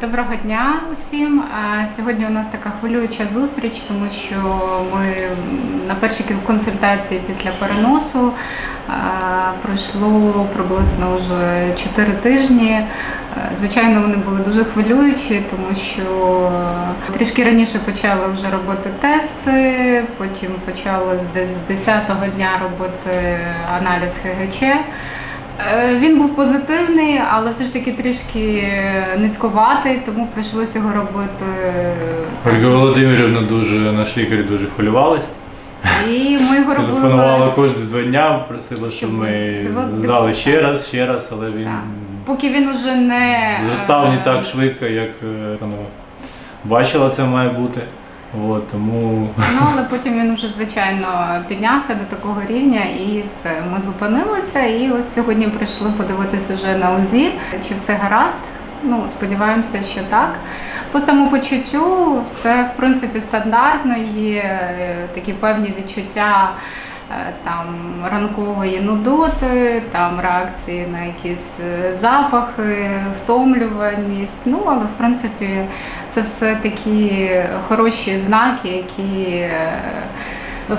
Доброго дня усім. Сьогодні у нас така хвилююча зустріч, тому що ми на першій консультації після переносу пройшло приблизно вже 4 тижні. Звичайно, вони були дуже хвилюючі, тому що трішки раніше почали вже робити тести, потім почали десь з 10-го дня робити аналіз ХГЧ. Е, Він був позитивний, але все ж таки трішки низьковатий, тому прийшлося його робити. Ольга Володимирівна дуже, наш лікар дуже хвилювалась. І ми його Телефонувала робили. кожні два дня, просила, щоб ми здали ще раз, ще раз, але він Так. Поки він уже не зростав не е, так швидко, як е, вона бачила, це має бути. От, тому Ну, але потім він вже звичайно піднявся до такого рівня і все. Ми зупинилися. І ось сьогодні прийшли подивитися вже на УЗІ, чи все гаразд. Ну, сподіваємося, що так. По самопочуттю все в принципі стандартно, є е, такі певні відчуття там ранкової нудоти, там реакції на якісь е, запахи, втомлюваність. Ну, але в принципі це все такі хороші знаки, які е,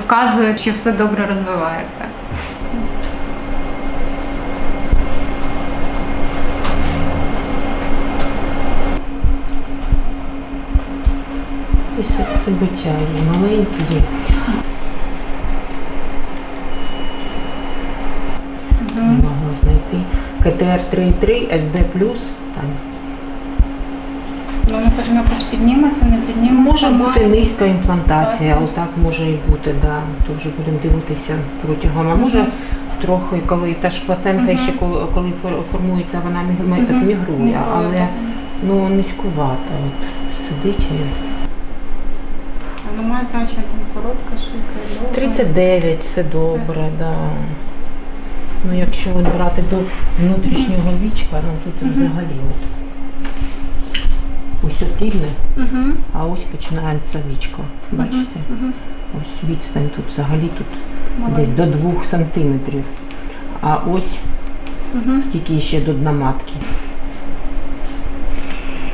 вказують, що все добре розвивається. І серцебиття є, маленькі є. Не могла знайти. КТР 3,3, СБ+, Тань. Ну, напевно, якось підніметься, не підніметься. Може бути має. низька імплантація, Імплантація. отак може і бути, да. То вже будемо дивитися протягом. А може трохи, коли та ж плацента Мгм. ще коли, коли фор- формується, вона мігрує, так Мгм. мігрує, Мігрує, але так. ну низькувата. От сидить він. А Немає значення там коротка шийка. довга. 39, все добре, да. Ну, якщо от брати до внутрішнього вічка, ну тут взагалі от. Ось от рівне, а ось починається вічко. Бачите? Ось відстань тут взагалі тут десь до 2 сантиметрів. А ось скільки ще до дна матки.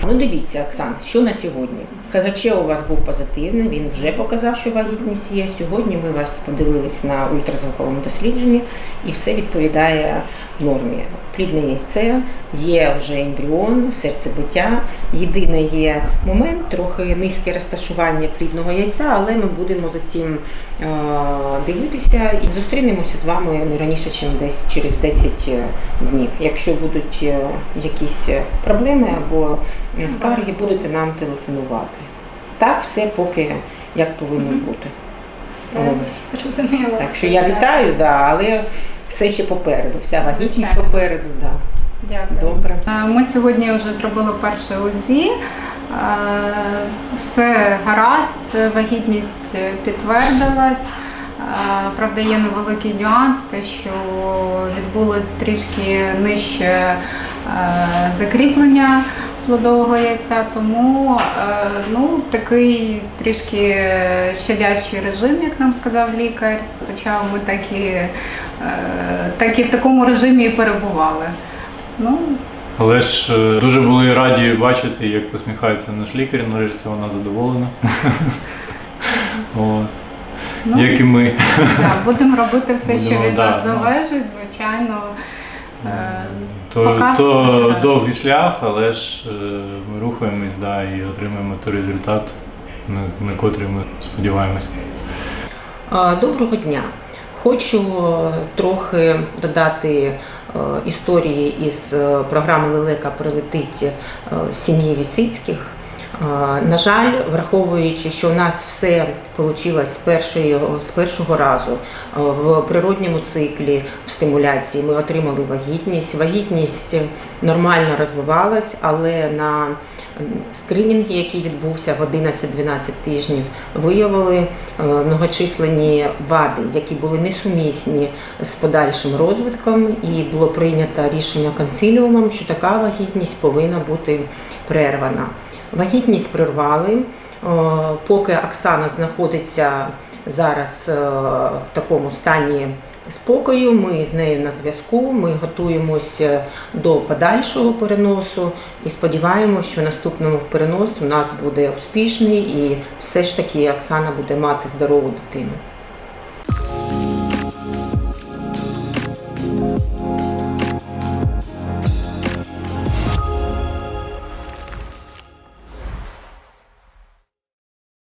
Ну дивіться, Оксан, що на сьогодні? ХГЧ у вас був позитивний, він вже показав, що вагітність є. Сьогодні ми вас подивились на ультразвуковому дослідженні і все відповідає нормі. Плідне яйце, є вже ембріон, серцебиття. Єдиний є момент, трохи низьке розташування плідного яйця, але ми будемо за цим е, дивитися і зустрінемося з вами не раніше, ніж десь через 10 днів. Якщо будуть е, якісь е, проблеми або е, скарги, будете нам телефонувати. Так, все поки як повинно бути. Все зрозуміло. Так що я вітаю, да, але все ще попереду. Вся вагітність попереду, да. Дякую. Добре. Ми сьогодні вже зробили перше УЗІ. Все гаразд, вагітність підтвердилась. Правда, є невеликий нюанс, те, що відбулось трішки нижче закріплення плодового яйця, тому е, ну, такий трішки щадящий режим, як нам сказав лікар. Хоча ми так і, е, так і в такому режимі і перебували. Ну, але ж е, дуже були раді бачити, як посміхається наш лікар, нарешті вона задоволена. От. ну Як і ми. да, будемо робити все, що від да, нас ну. залежить, звичайно. Е, То, все то довгий шлях, але ж е, ми рухаємось да, і отримаємо той результат, на, на котрий ми сподіваємося. Доброго дня. Хочу е, трохи додати е, історії із е, програми Лелека прилетить е, сім'ї Вісицьких. На жаль, враховуючи, що у нас все вийшло з, першої, з першого разу в природньому циклі в стимуляції, ми отримали вагітність. Вагітність нормально розвивалась, але на скринінги, який відбувся в 11-12 тижнів, виявили е, многочисленні вади, які були несумісні з подальшим розвитком, і було прийнято рішення консиліумом, що така вагітність повинна бути перервана. Вагітність прервали, е, поки Оксана знаходиться зараз е, в такому стані спокою. Ми з нею на зв'язку. Ми готуємося до подальшого переносу і сподіваємося, що наступний перенос у нас буде успішний і все ж таки Оксана буде мати здорову дитину.